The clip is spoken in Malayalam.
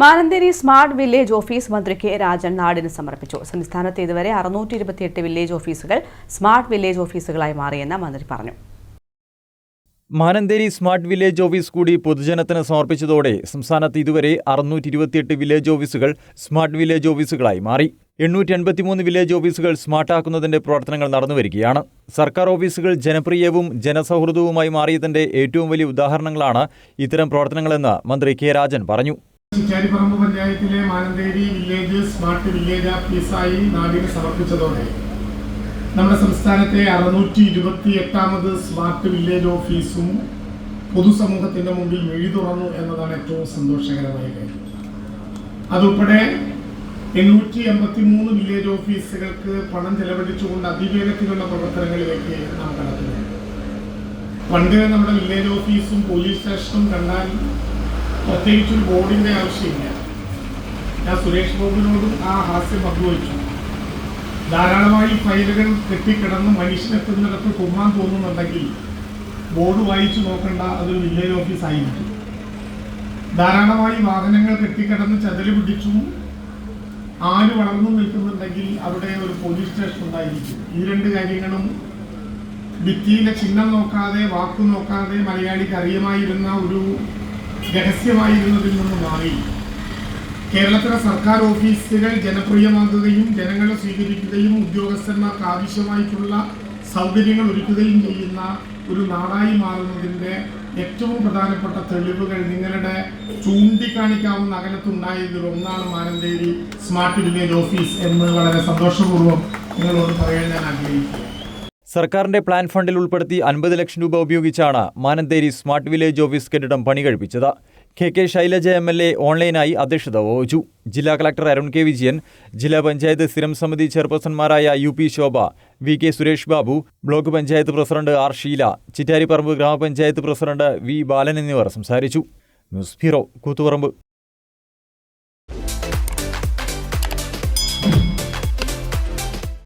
മാനന്തേരി സ്മാർട്ട് വില്ലേജ് ഓഫീസ് മന്ത്രി കെ രാജൻ നാടിന് സമർപ്പിച്ചു. സംസ്ഥാനത്ത് ഇതുവരെ അറുന്നൂറ്റി ഇരുപത്തിയെട്ട് വില്ലേജ് ഓഫീസുകൾ സ്മാർട്ട് വില്ലേജ് ഓഫീസുകളായി മാറിയെന്ന് മന്ത്രി പറഞ്ഞു. മാനന്തേരി സ്മാർട്ട് വില്ലേജ് ഓഫീസ് കൂടി പൊതുജനത്തിന് സമർപ്പിച്ചതോടെ സംസ്ഥാനത്ത് ഇതുവരെ അറുന്നൂറ്റി ഇരുപത്തിയെട്ട് വില്ലേജ് ഓഫീസുകൾ സ്മാർട്ട് വില്ലേജ് ഓഫീസുകളായി മാറി. എണ്ണൂറ്റി എൺപത്തിമൂന്ന് വില്ലേജ് ഓഫീസുകൾ സ്മാർട്ടാക്കുന്നതിന്റെ പ്രവർത്തനങ്ങൾ നടന്നുവരികയാണ് സർക്കാർ ഓഫീസുകൾ ജനപ്രിയവും ജനസൗഹൃദവുമായി മാറിയതിന്റെ ഏറ്റവും വലിയ ഉദാഹരണങ്ങളാണ് ഇത്തരം പ്രവർത്തനങ്ങളെന്ന് മന്ത്രി കെ രാജൻ പറഞ്ഞു. ചിറ്റാരിപ്പറമ്പ് പഞ്ചായത്തിലെ മാനന്തേരി വില്ലേജ് സ്മാർട്ട് വില്ലേജ് ഓഫീസായി നാടിന് സമർപ്പിച്ചതോടെ നമ്മുടെ സംസ്ഥാനത്തെ അറുന്നൂറ്റി ഇരുപത്തി എട്ടാമത് സ്മാർട്ട് വില്ലേജ് ഓഫീസും പൊതുസമൂഹത്തിന്റെ മുമ്പിൽ മിഴി തുറന്നു എന്നതാണ് ഏറ്റവും സന്തോഷകരമായ കാര്യം. അതുൾപ്പെടെ എണ്ണൂറ്റി എൺപത്തി മൂന്ന് വില്ലേജ് ഓഫീസുകൾക്ക് പണം ചെലവഴിച്ചുകൊണ്ട് അതിവേഗത്തിലുള്ള പ്രവർത്തനങ്ങളിലേക്ക് നാം കടത്തുന്നു പണ്ട് നമ്മുടെ വില്ലേജ് ഓഫീസും പോലീസ് സ്റ്റേഷനും കണ്ടാൽ പ്രത്യേകിച്ച് ബോർഡിന്റെ ആവശ്യമില്ല. ഞാൻ സുരേഷ് ഗോപിനോടും ആ ഹാസ്യം പങ്കുവച്ചു ധാരാളമായി ഫയലുകൾ കെട്ടിക്കിടന്ന് മനുഷ്യനെത്തുന്നിടത്ത് തുമ്മാൻ തോന്നുന്നുണ്ടെങ്കിൽ ബോർഡ് വായിച്ചു നോക്കേണ്ട അതൊരു വില്ലേജ് ഓഫീസ് ആയിരിക്കും ധാരാളമായി വാഹനങ്ങൾ കെട്ടിക്കിടന്ന് ചതൽ പിടിച്ചും ആര് വളർന്നു നിൽക്കുന്നുണ്ടെങ്കിൽ അവിടെ ഒരു പോലീസ് സ്റ്റേഷൻ ഉണ്ടായിരിക്കും. ഈ രണ്ട് കാര്യങ്ങളും ഭിത്തിയിലെ ചിഹ്നം നോക്കാതെ വാക്ക് നോക്കാതെ മലയാളിക്ക് അറിയമായിരുന്ന ഒരു രഹസ്യമായിരുന്നതിൽ നിന്ന് മാറി. കേരളത്തിലെ സർക്കാർ ഓഫീസുകൾ ജനപ്രിയമാകുകയും ജനങ്ങളെ സ്വീകരിക്കുകയും ഉദ്യോഗസ്ഥന്മാർക്ക് ആവശ്യമായിട്ടുള്ള സൗകര്യങ്ങൾ ഒരുക്കുകയും ചെയ്യുന്ന ഒരു നാടായി മാറുന്നതിന്റെ ഏറ്റവും പ്രധാനപ്പെട്ട തെളിവുകൾ നിങ്ങളുടെ ചൂണ്ടിക്കാണിക്കാവുന്ന അകലത്തുണ്ടായതിൽ ഒന്നാണ് മാനന്തേരി സ്മാർട്ട് വില്ലേജ് ഓഫീസ് എന്ന് വളരെ സന്തോഷപൂർവം നിങ്ങളോട് പറയാൻ ഞാൻ ആഗ്രഹിക്കുക സർക്കാരിന്റെ പ്ലാൻ ഫണ്ടിൽ ഉൾപ്പെടുത്തി അൻപത് ലക്ഷം രൂപ ഉപയോഗിച്ചാണ് മാനന്തേരി സ്മാർട്ട് വില്ലേജ് ഓഫീസ് കെട്ടിടം പണി കഴിപ്പിച്ചത്. K K Shailaja M L A ഓൺലൈനായി അധ്യക്ഷത വഹിച്ചു. ജില്ലാ കളക്ടർ അരുൺ കെ വിജയൻ ജില്ലാ പഞ്ചായത്ത് സ്ഥിരം സമിതി ചെയർപേഴ്സൺമാരായ U P Shobha V K Suresh Babu block panchayat president R Sheela Chittariparamba ഗ്രാമപഞ്ചായത്ത് പ്രസിഡന്റ് വി ബാലൻ എന്നിവർ സംസാരിച്ചു. News bureau Koothuparamba.